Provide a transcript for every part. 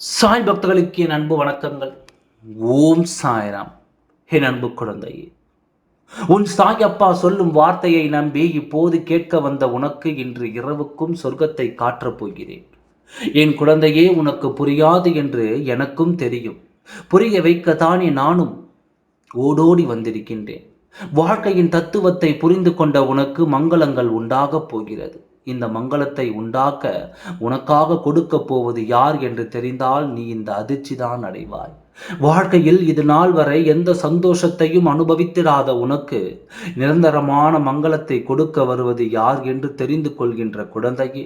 சாய் பக்தர்களுக்கு என் அன்பு வணக்கங்கள். ஓம் சாய்ராம். என் அன்பு குழந்தையே உன் சாய் அப்பா சொல்லும் வார்த்தையை நம்பி இப்போது கேட்க வந்த உனக்கு இன்று இரவுக்கும் சொர்க்கத்தை காற்றப் போகிறேன். என் குழந்தையே உனக்கு புரியாது என்று எனக்கும் தெரியும். புரிய வைக்கத்தானே நானும் ஓடோடி வந்திருக்கின்றேன். வாழ்க்கையின் தத்துவத்தை புரிந்து கொண்ட உனக்கு மங்களங்கள் உண்டாகப் போகிறது. இந்த மங்களத்தை உண்டாக்க உனக்காக கொடுக்க போவது யார் என்று தெரிந்தால் நீ இந்த அதிர்ச்சி தான் அடைவாய். வாழ்க்கையில் இது நாள் வரை எந்த சந்தோஷத்தையும் அனுபவித்திராத உனக்கு நிரந்தரமான மங்களத்தை கொடுக்க வருவது யார் என்று தெரிந்து கொள்கின்ற குழந்தையே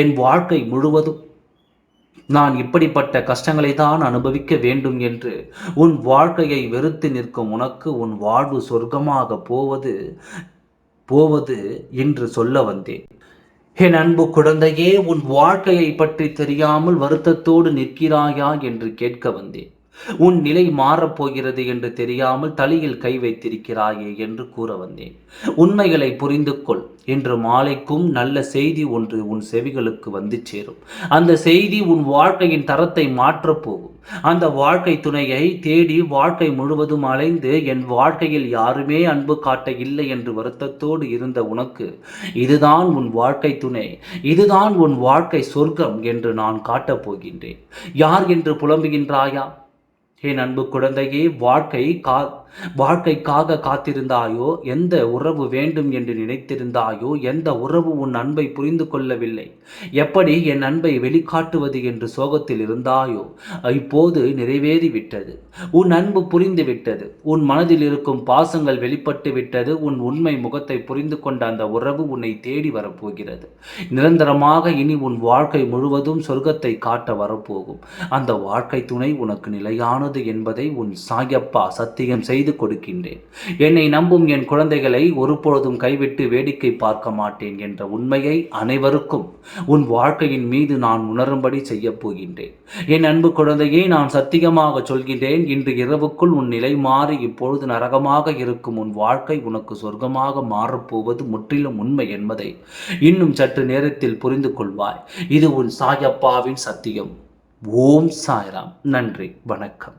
என் வாழ்க்கை முழுவதும் நான் இப்படிப்பட்ட கஷ்டங்களை தான் அனுபவிக்க வேண்டும் என்று உன் வாழ்க்கையை வெறுத்து நிற்கும் உனக்கு உன் வாழ்வு சொர்க்கமாக போவது போவது என்று சொல்ல வந்தேன். என் அன்பு குழந்தையே உன் வாழ்க்கையை பற்றி தெரியாமல் வருத்தத்தோடு நிற்கிறாயா என்று கேட்க வந்தேன். உன் நிலை மாறப்போகிறது என்று தெரியாமல் தலையில் கை வைத்திருக்கிறாயே என்று கூற வந்தேன். உண்மைகளை புரிந்து கொள். இன்று மாலைக்கும் நல்ல செய்தி ஒன்று உன் செவிகளுக்கு வந்து சேரும். அந்த செய்தி உன் வாழ்க்கையின் தரத்தை மாற்றப் போகும். அந்த வாழ்க்கை துணையை தேடி வாழ்க்கை முழுவதும் அலைந்து என் வாழ்க்கையில் யாருமே அன்பு காட்ட இல்லை என்று வருத்தத்தோடு இருந்த உனக்கு இதுதான் உன் வாழ்க்கை துணை இதுதான் உன் வாழ்க்கை சொர்க்கம் என்று நான் காட்டப் போகின்றேன். யார் என்று புலம்புகின்றாயா? என் அன்பு குழந்தையே வாழ்க்கை கா வாழ்க்கைக்காக காத்திருந்தாயோ? எந்த உறவு வேண்டும் என்று நினைத்திருந்தாயோ? எந்த உறவு உன் அன்பை புரிந்து கொள்ளவில்லை? எப்படி என் அன்பை வெளிக்காட்டுவது என்று சோகத்தில் இருந்தாயோ? இப்போது நிறைவேறிவிட்டது. உன் அன்பு புரிந்து விட்டது உன் மனதில் இருக்கும் பாசங்கள் வெளிப்பட்டு விட்டது உன் உண்மை முகத்தை புரிந்து கொண்ட அந்த உறவு உன்னை தேடி வரப்போகிறது. நிரந்தரமாக இனி உன் வாழ்க்கை முழுவதும் சொர்க்கத்தை காட்ட வரப்போகும். அந்த வாழ்க்கை துணை உனக்கு நிலையானது என்பதை உன் சாயப்பா சத்தியம் செய்து செய்து கொடுக்கின்றேன். என்னை நம்பும் என் குழந்தைகளை ஒருபொழுதும் கைவிட்டு வேடிக்கை பார்க்க மாட்டேன் என்ற உண்மையை அனைவருக்கும் உன் வாழ்க்கையின் மீது நான் உணரும்படி செய்யப் போகின்றேன். என் அன்பு குழந்தையை நான் சத்தியமாக சொல்கின்றேன். இன்று இரவுக்குள் உன் நிலை மாறி இப்பொழுது நரகமாக இருக்கும் உன் வாழ்க்கை உனக்கு சொர்க்கமாக மாறப்போவது முற்றிலும் உண்மை என்பதை இன்னும் சற்று நேரத்தில் புரிந்து கொள்வாய். இது உன் சாயப்பாவின் சத்தியம். ஓம் சாய்ராம். நன்றி. வணக்கம்.